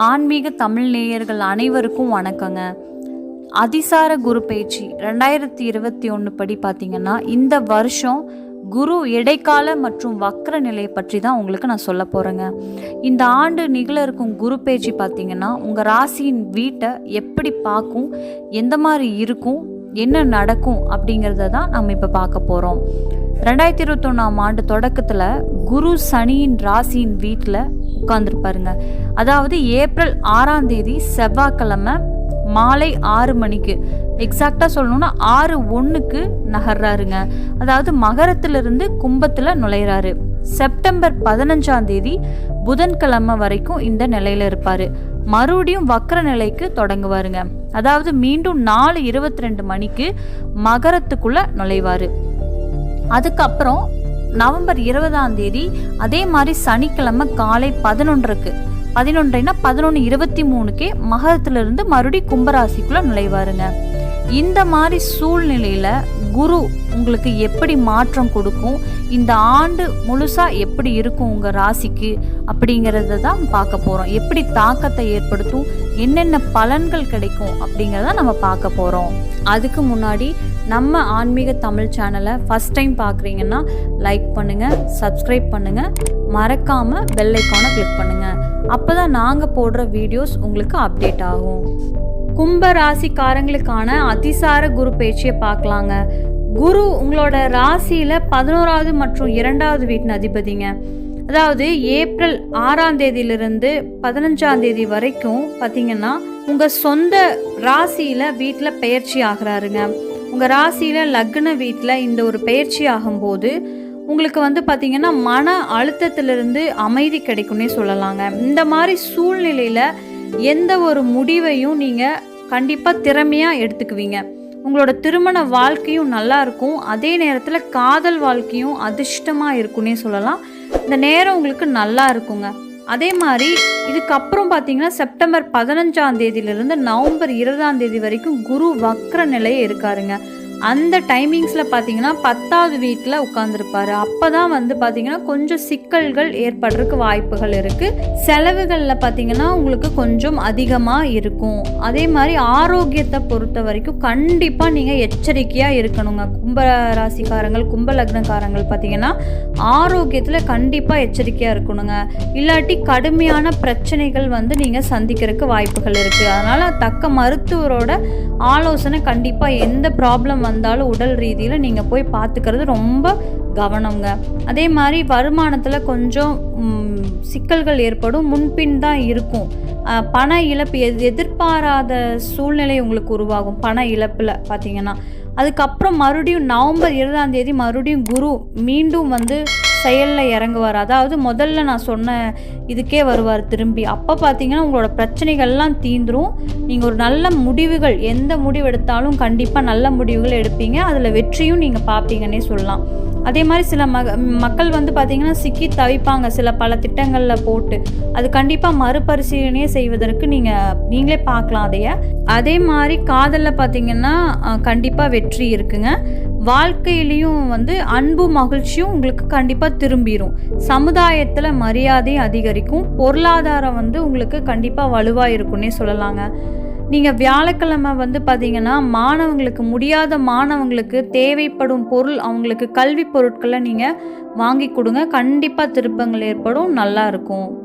ஆன்மீக தமிழ் நேயர்கள் அனைவருக்கும் வணக்கங்க. அதிசார குரு பயிற்சி ரெண்டாயிரத்தி இருபத்தி ஒன்று படி பார்த்தீங்கன்னா இந்த வருஷம் குரு இடைக்கால மற்றும் வக்ர நிலை பற்றி தான் உங்களுக்கு நான் சொல்ல போகிறேங்க இந்த ஆண்டு நிகழ இருக்கும் குரு பயிற்சி பார்த்தீங்கன்னா உங்கள் ராசியின் வீட்டை எப்படி பார்க்கும் எந்த மாதிரி இருக்கும் என்ன நடக்கும் அப்படிங்கிறத தான் நம்ம இப்போ பார்க்க போகிறோம் ரெண்டாயிரத்தி இருபத்தொன்னாம் ஆண்டு தொடக்கத்தில் குரு சனியின் ராசியின் வீட்டில் உட்காந்துருப்பாருங்க அதாவது ஏப்ரல் ஆறாம் தேதி செவ்வாய்க்கிழமை மாலை ஆறு மணிக்கு. எக்ஸாக்டாக சொல்லணும்னா ஆறு ஒன்றுக்கு நகர்றாருங்க. அதாவது மகரத்திலிருந்து கும்பத்தில் நுழையிறாரு. செப்டம்பர் பதினஞ்சாம் தேதி புதன்கிழமை வரைக்கும் இந்த நிலையில் இருப்பார். மறுபடியும் வக்கர நிலைக்கு தொடங்குவாருங்க. அதாவது மீண்டும் நாலு இருபத்தி ரெண்டு மணிக்கு மகரத்துக்குள்ளே நுழைவார். அதுக்கப்புறம் நவம்பர் இருபதாம் தேதி அதே மாதிரி சனிக்கிழமை காலை பதினொன்றுக்கு. பதினொன்றைனா பதினொன்று இருபத்தி மூணுக்கே மகரத்திலிருந்து மறுபடி கும்பராசிக்குள்ள நுழைவாருங்க. இந்த மாதிரி சூழ்நிலையில குரு உங்களுக்கு எப்படி மாற்றம் கொடுக்கும்? இந்த ஆண்டு முழுசாக எப்படி இருக்கும் உங்கள் ராசிக்கு? அப்படிங்கிறத தான் பார்க்க போகிறோம் எப்படி தாக்கத்தை ஏற்படுத்தும்? என்னென்ன பலன்கள் கிடைக்கும்? அப்படிங்கிறத நம்ம பார்க்க போகிறோம் அதுக்கு முன்னாடி நம்ம ஆன்மீக தமிழ் சேனலை ஃபஸ்ட் டைம் பார்க்குறீங்கன்னா லைக் பண்ணுங்கள் சப்ஸ்கிரைப் பண்ணுங்கள் மறக்காமல் பெல் கிளிக் பண்ணுங்கள் அப்போ தான் நாங்கள் போடுற வீடியோஸ் உங்களுக்கு அப்டேட் ஆகும். கும்ப ராசிக்காரங்களுக்கான அதிசார குரு பயிற்சியை பார்க்கலாங்க. குரு உங்களோட ராசியில் பதினோராவது மற்றும் இரண்டாவது வீட்டின் அதிபதிங்க. அதாவது ஏப்ரல் ஆறாம் தேதியிலிருந்து பதினஞ்சாம் தேதி வரைக்கும் பார்த்தீங்கன்னா உங்கள் சொந்த ராசியில் வீட்டில் பயிற்சி ஆகிறாருங்க. உங்கள் ராசியில் லக்ன வீட்டில் இந்த ஒரு பயிற்சி ஆகும்போது உங்களுக்கு வந்து பார்த்தீங்கன்னா மன அழுத்தத்திலிருந்து அமைதி கிடைக்கும்னே சொல்லலாங்க. இந்த மாதிரி சூழ்நிலையில் எந்த ஒரு முடிவையும் நீங்கள் கண்டிப்பாக திறமையாக எடுத்துக்குவீங்க. உங்களோட திருமண வாழ்க்கையும் நல்லா இருக்கும். அதே நேரத்தில் காதல் வாழ்க்கையும் அதிர்ஷ்டமாக இருக்குன்னே சொல்லலாம். இந்த நேரம் உங்களுக்கு நல்லா இருக்குங்க. அதே மாதிரி இதுக்கப்புறம் பார்த்தீங்கன்னா செப்டம்பர் பதினஞ்சாம் தேதியிலிருந்து நவம்பர் இருபதாம் தேதி வரைக்கும் குரு வக்ர நிலையே இருக்காருங்க. அந்த டைமிங்ஸில் பார்த்தீங்கன்னா பத்தாவது வீட்டில் உட்காந்துருப்பாரு அப்போ தான் வந்து பார்த்தீங்கன்னா கொஞ்சம் சிக்கல்கள் ஏற்படுறதுக்கு வாய்ப்புகள் இருக்குது செலவுகளில் பார்த்தீங்கன்னா உங்களுக்கு கொஞ்சம் அதிகமாக இருக்கும். அதே மாதிரி ஆரோக்கியத்தை பொறுத்த வரைக்கும் கண்டிப்பாக நீங்கள் எச்சரிக்கையாக இருக்கணுங்க. கும்ப ராசிக்காரங்கள் கும்ப லக்னக்காரங்கள் பார்த்தீங்கன்னா ஆரோக்கியத்தில் கண்டிப்பாக எச்சரிக்கையாக இருக்கணுங்க. இல்லாட்டி கடுமையான பிரச்சனைகள் வந்து நீங்கள் சந்திக்கிறதுக்கு வாய்ப்புகள் இருக்குது அதனால் தக்க மருத்துவரோட ஆலோசனை கண்டிப்பாக எந்த ப்ராப்ளம் வந்தாலும் உடல் ரீதியில் நீங்கள் போய் பார்த்துக்கிறது ரொம்ப கவனங்க அதே மாதிரி வருமானத்தில் கொஞ்சம் சிக்கல்கள் ஏற்படும் முன்பின் தான் இருக்கும். பண இழப்பு எதிர்பாராத சூழ்நிலை உங்களுக்கு உருவாகும் பண இழப்பில் பார்த்தீங்கன்னா அதுக்கப்புறம் மறுபடியும் நவம்பர் இருபதாம் தேதி மறுபடியும் குரு மீண்டும் வந்து செயலில் இறங்குவார். அதாவது முதல்ல நான் சொன்ன இதுக்கே வருவார் திரும்பி. அப்போ பார்த்தீங்கன்னா உங்களோட பிரச்சனைகள்லாம் தீந்துரும். நீங்கள் ஒரு நல்ல முடிவுகள் எந்த முடிவு எடுத்தாலும் கண்டிப்பாக நல்ல முடிவுகள் எடுப்பீங்க. அதில் வெற்றியும் நீங்கள் பார்ப்பீங்கன்னே சொல்லலாம். அதே மாதிரி சில மக மக்கள் வந்து பார்த்தீங்கன்னா சிக்கி தவிப்பாங்க சில பல திட்டங்களில் போட்டு. அது கண்டிப்பாக மறுபரிசீலனையே செய்வதற்கு நீங்கள் நீங்களே பார்க்கலாம் அதைய. அதே மாதிரி காதலில் பார்த்தீங்கன்னா கண்டிப்பாக வெற்றி இருக்குங்க. வாழ்க்கையிலையும் வந்து அன்பு மகிழ்ச்சியும் உங்களுக்கு கண்டிப்பாக திரும்பிடும் சமுதாயத்தில் மரியாதை அதிகரிக்கும். பொருளாதாரம் வந்து உங்களுக்கு கண்டிப்பாக வலுவாக இருக்குன்னே சொல்லலாங்க. நீங்கள் வியாழக்கிழமை வந்து பார்த்தீங்கன்னா மாணவங்களுக்கு முடியாத மாணவங்களுக்கு தேவைப்படும் பொருள் அவங்களுக்கு கல்வி பொருட்களை நீங்கள் வாங்கி கொடுங்க. கண்டிப்பாக திருப்பங்கள் ஏற்படும். நல்லா இருக்கும்.